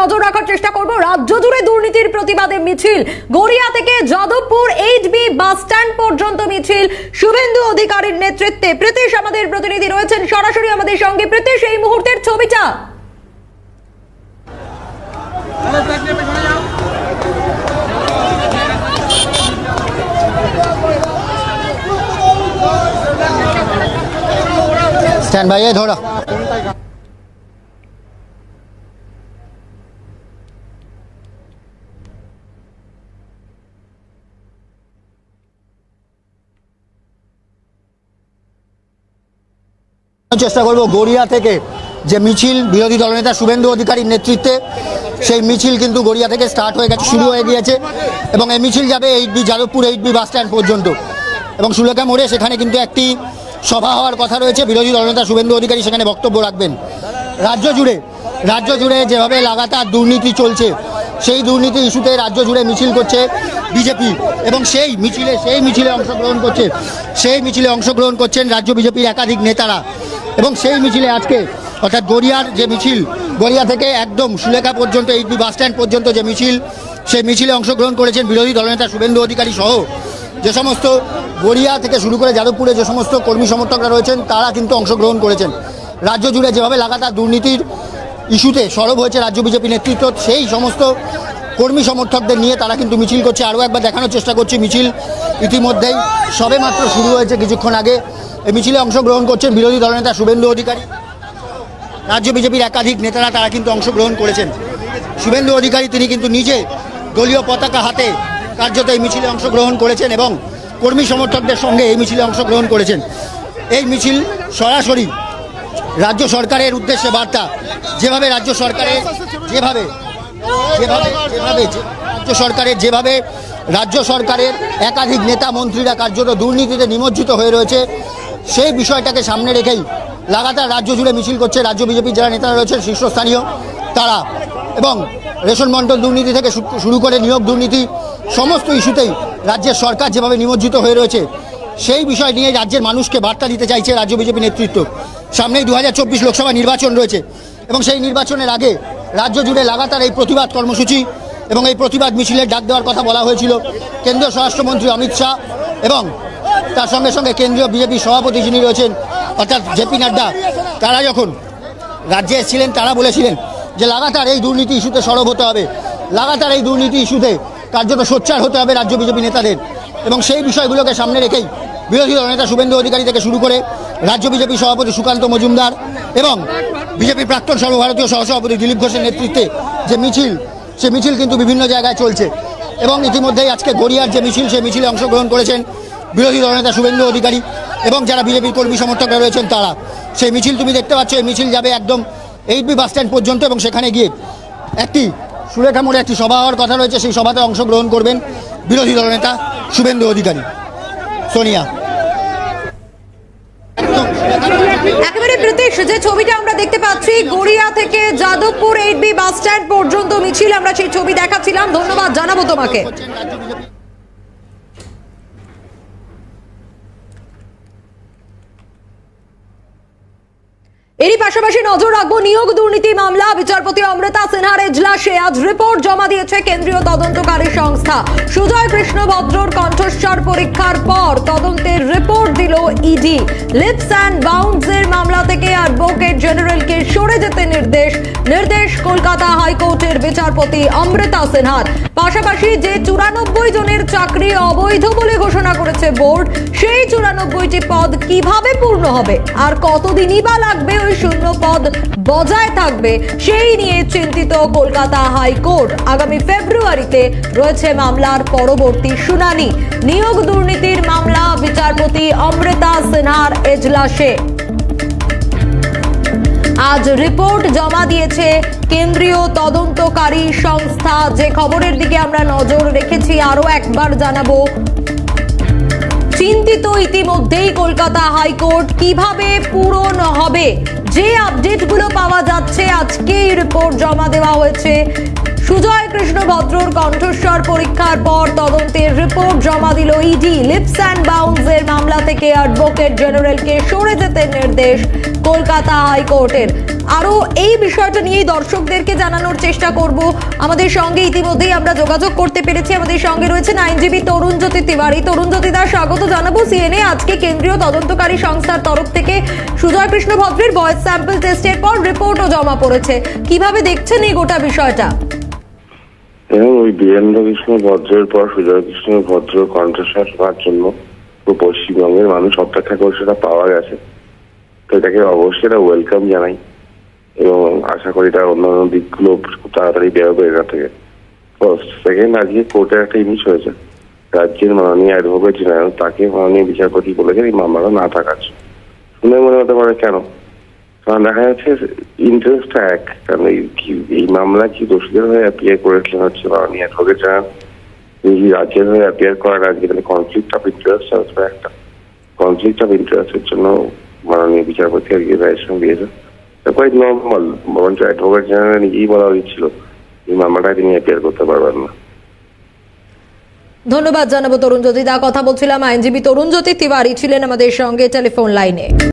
নজর রাখার চেষ্টা করব। রাজ্য জুড়ে দুর্নীতির প্রতিবাদে মিছিল। গড়িয়া থেকে Jadavpur eight B bus stand পর্যন্ত মিছিল। শুভেন্দু অধিকারীর নেতৃত্বে প্রীতিশ আমাদের প্রতিনিধি রয়েছেন। সরাসরি আমাদের সঙ্গে প্রীতিশ, এই মুহূর্তের ছবিটা। স্ট্যান্ড বাই ধরো। চেষ্টা করব গড়িয়া থেকে যে মিছিল বিরোধী দলনেতা শুভেন্দু অধিকারীর নেতৃত্বে, সেই মিছিল কিন্তু গড়িয়া থেকে স্টার্ট হয়ে গেছে, শুরু হয়ে গিয়েছে এবং এই মিছিল যাবে eight B Jadavpur eight B bus stand পর্যন্ত এবং সুলেখা মোড়ে সেখানে কিন্তু একটি সভা হওয়ার কথা রয়েছে। বিরোধী দলনেতা শুভেন্দু অধিকারী সেখানে বক্তব্য রাখবেন। রাজ্য জুড়ে রাজ্য জুড়ে যেভাবে লাগাতার দুর্নীতি চলছে, সেই দুর্নীতি ইস্যুতে রাজ্য জুড়ে মিছিল করছে বিজেপি এবং সেই মিছিলে সেই মিছিলে অংশগ্রহণ করছে, সেই মিছিলে অংশগ্রহণ করছেন রাজ্য বিজেপির একাধিক নেতারা। এবং সেই মিছিলে আজকে, অর্থাৎ গড়িয়ার যে মিছিল, গড়িয়া থেকে একদম সুলেখা পর্যন্ত এইচবি বাস স্ট্যান্ড পর্যন্ত যে মিছিল, সেই মিছিলে অংশগ্রহণ করেছেন বিরোধী দলনেতা শুভেন্দু অধিকারী সহ। যে সমস্ত গড়িয়া থেকে শুরু করে যাদবপুরে যে সমস্ত কর্মী সমর্থকরা রয়েছেন, তারা কিন্তু অংশগ্রহণ করেছেন। রাজ্য জুড়ে যেভাবে লাগাতার দুর্নীতির ইস্যুতে সরব হয়েছে রাজ্য বিজেপি নেতৃত্ব, সেই সমস্ত কর্মী সমর্থকদের নিয়ে তারা কিন্তু মিছিল করছে। আরও একবার দেখানোর চেষ্টা করছি মিছিল ইতিমধ্যেই সবেমাত্র শুরু হয়েছে, কিছুক্ষণ আগে। এই মিছিলে অংশগ্রহণ করছেন বিরোধী দলনেতা শুভেন্দু অধিকারী। রাজ্য বিজেপির একাধিক নেতারা তারা কিন্তু অংশগ্রহণ করেছেন। শুভেন্দু অধিকারী তিনি কিন্তু নিজে দলীয় পতাকা হাতে কার্যত এই মিছিলে অংশগ্রহণ করেছেন এবং কর্মী সমর্থকদের সঙ্গে এই মিছিলে অংশগ্রহণ করেছেন। এই মিছিল সরাসরি রাজ্য সরকারের উদ্দেশ্যে বার্তা। যেভাবে রাজ্য সরকারের যেভাবে যেভাবে যেভাবে রাজ্য সরকারের যেভাবে, রাজ্য সরকারের একাধিক নেতা মন্ত্রীরা কার্যত দুর্নীতিতে নিমজ্জিত হয়ে রয়েছে। সেই বিষয়টাকে সামনে রেখেই লাগাতার রাজ্য জুড়ে মিছিল করছে রাজ্য বিজেপির যারা নেতারা রয়েছেন, শীর্ষস্থানীয় তারা। এবং রেশন মণ্ডল দুর্নীতি থেকে শুরু করে নিয়োগ দুর্নীতি, সমস্ত ইস্যুতেই রাজ্যের সরকার যেভাবে নিমজ্জিত হয়ে রয়েছে, সেই বিষয় নিয়ে রাজ্যের মানুষকে বার্তা দিতে চাইছে রাজ্য বিজেপি নেতৃত্ব। সামনেই দু হাজার চব্বিশ লোকসভা নির্বাচন রয়েছে এবং সেই নির্বাচনের আগে রাজ্য জুড়ে লাগাতার এই প্রতিবাদ কর্মসূচি এবং এই প্রতিবাদ মিছিলের ডাক দেওয়ার কথা বলা হয়েছিল। কেন্দ্রীয় স্বরাষ্ট্রমন্ত্রী অমিত শাহ এবং তার সঙ্গে সঙ্গে কেন্দ্রীয় বিজেপি সভাপতি যিনি রয়েছেন, অর্থাৎ জেপি নাড্ডা, তারা যখন রাজ্যে এসেছিলেন, তারা বলেছিলেন যে লাগাতার এই দুর্নীতি ইস্যুতে সরব হতে হবে, লাগাতার এই দুর্নীতি ইস্যুতে কার্যত সোচ্চার হতে হবে রাজ্য বিজেপি নেতাদের। এবং সেই বিষয়গুলোকে সামনে রেখেই বিরোধী দলনেতা শুভেন্দু অধিকারী থেকে শুরু করে রাজ্য বিজেপি সভাপতি সুকান্ত মজুমদার এবং বিজেপি প্রাক্তন সর্বভারতীয় সহসভাপতি দিলীপ ঘোষের নেতৃত্বে যে মিছিল, সে মিছিল কিন্তু বিভিন্ন জায়গায় চলছে। এবং ইতিমধ্যেই আজকে গড়িয়ার যে মিছিল সে মিছিলে অংশগ্রহণ করেছেন বিরোধী দলনেতা শুভেন্দু অধিকারী এবং যারা বিজেপির কর্মী সমর্থকরা রয়েছেন তারা। সেই মিছিল তুমি দেখতে পাচ্ছ, এই মিছিল যাবে একদম এইট বি পর্যন্ত এবং সেখানে গিয়ে একটি সুরেখা মোড়ে একটি সভা হওয়ার কথা রয়েছে, সেই সভাতে অংশগ্রহণ করবেন বিরোধী দলনেতা শুভেন্দু অধিকারী। সোনিয়া। একেবারে যে ছবিটা আমরা দেখতে পাচ্ছি, গড়িয়া থেকে Jadavpur eight B bus stand পর্যন্ত মিছিল, আমরা সেই ছবি দেখাচ্ছিলাম। ধন্যবাদ, জানাব তোমাকে। এরই পাশাপাশি নজর রাখব নিয়োগ দুর্নীতি মামলা। বিচারপতি অমৃতা সিনহার এজলাসে আজ রিপোর্ট জমা দিয়েছে কেন্দ্রীয় তদন্তকারী সংস্থা। সুজয় কৃষ্ণ ভদ্রর কণ্ঠস্বর পরীক্ষার পর তদন্তের রিপোর্ট দিল ইডি লিপস অ্যান্ড বাউন্ডস এর মামলা থেকে অ্যাডভোকেট জেনারেলকে সরে যেতে নির্দেশ। নির্দেশ কলকাতা হাইকোর্টের বিচারপতি অমৃতা সিনহার। পাশাপাশি যে চুরানব্বই জনের চাকরি অবৈধ বলে ঘোষণা করেছে বোর্ড, সেই চুরানব্বইটি পদ কীভাবে পূর্ণ হবে? আর কতদিনই বা লাগবে ওই শূন্য পদ বজায় থাকবে, সেই নিয়ে চিন্তিত কলকাতা হাইকোর্ট। আগামী ফেব্রুয়ারিতে রয়েছে মামলার পরবর্তী শুনানি। নিয়োগ দুর্নীতির মামলা বিচারপতি অমৃতা সিনহার, এজলাসে। আজ রিপোর্ট জমা দিয়েছে কেন্দ্রীয় তদন্তকারী সংস্থা। যে খবরের দিকে আমরা নজর রেখেছি আরও একবার জানাব। চিন্তিত ইতিমধ্যেই কলকাতা হাইকোর্ট কীভাবে পূরণ হবে? যে আপডেটগুলো পাওয়া যাচ্ছে আজকেই রিপোর্ট জমা দেওয়া হয়েছে। সুজয় কৃষ্ণ ভদ্রর কণ্ঠস্বর পরীক্ষার পর তদন্তের রিপোর্ট জমা দিল ইডি। লিপস অ্যান্ড বাউন্সের মামলা থেকে অ্যাডভোকেট জেনারেলকে সরে যেতে নির্দেশ কলকাতা হাইকোর্টের। আরও এই বিষয়টা নিয়েই দর্শকদেরকে জানানোর চেষ্টা করব। আমাদের সঙ্গে ইতিমধ্যেই আমরা যোগাযোগ করতে পেরেছি। আমাদের সঙ্গে রয়েছেন আইনজীবী তরুণ জ্যোতি তিওয়ারি। তরুণ জ্যোতি দাস স্বাগত জানাব সিএনএ। আজকে কেন্দ্রীয় তদন্তকারী সংস্থার তরফ থেকে সুজয় কৃষ্ণ ভদ্রের ভয়েস স্যাম্পল টেস্টের পর রিপোর্টও জমা পড়েছে। কীভাবে দেখছেন এই গোটা বিষয়টা? এবং ওই বীরেন্দ্র কৃষ্ণ ভদ্রের পর সুজয় কৃষ্ণ ভদ্র কণ্ঠস্বর শোনার জন্য পশ্চিমবঙ্গের মানুষ অপেক্ষা করে সেটা পাওয়া গেছে। তো এটাকে অবশ্যই এটা ওয়েলকাম জানাই এবং আশা করি এটা অন্যান্য দিকগুলো খুব তাড়াতাড়ি বেরোবে এটা থেকে। ফার্স্ট সেকেন্ড আজকে কোর্টের একটা জিনিস হয়েছে। রাজ্যের মাননীয় অ্যাডভোকেট জেনারেল তাকে মাননীয় বিচারপতি বলেছেন এই মামলাটা না থাকার। শুনে মনে হতে পারে কেন? কারণ দেখা যাচ্ছে ইন্টারেস্ট এক। কারণ এই কি- মামলা কি দোষীদের হয়ে অ্যাপিয়ার করেছিলেন হচ্ছে মাননীয় অ্যাডভোকেট জেনারেল তিনি রাজ্যের হয়ে অ্যাপিয়ার করার আজকে তাহলে কনফ্লিক্ট অফ ইন্টারেস্ট আসবে একটা। কনফ্লিক্ট অফ ইন্টারেস্টের জন্য মাননীয় বিচারপতি আজকে রায়সন দিয়েছে কোয়াইট নর্মাল বরঞ্চ অ্যাডভোকেট জেনারেল নিজেই বলা উচিত ছিল, এই মামলাটায় তিনি অ্যাপিয়ার করতে পারবেন না। ধন্যবাদ জানাব তরুণ জ্যোতি দা। কথা বলছিলাম আইনজীবী তরুণ জ্যোতি তিওয়ারি ছিলেন আমাদের সঙ্গে টেলিফোন লাইনে।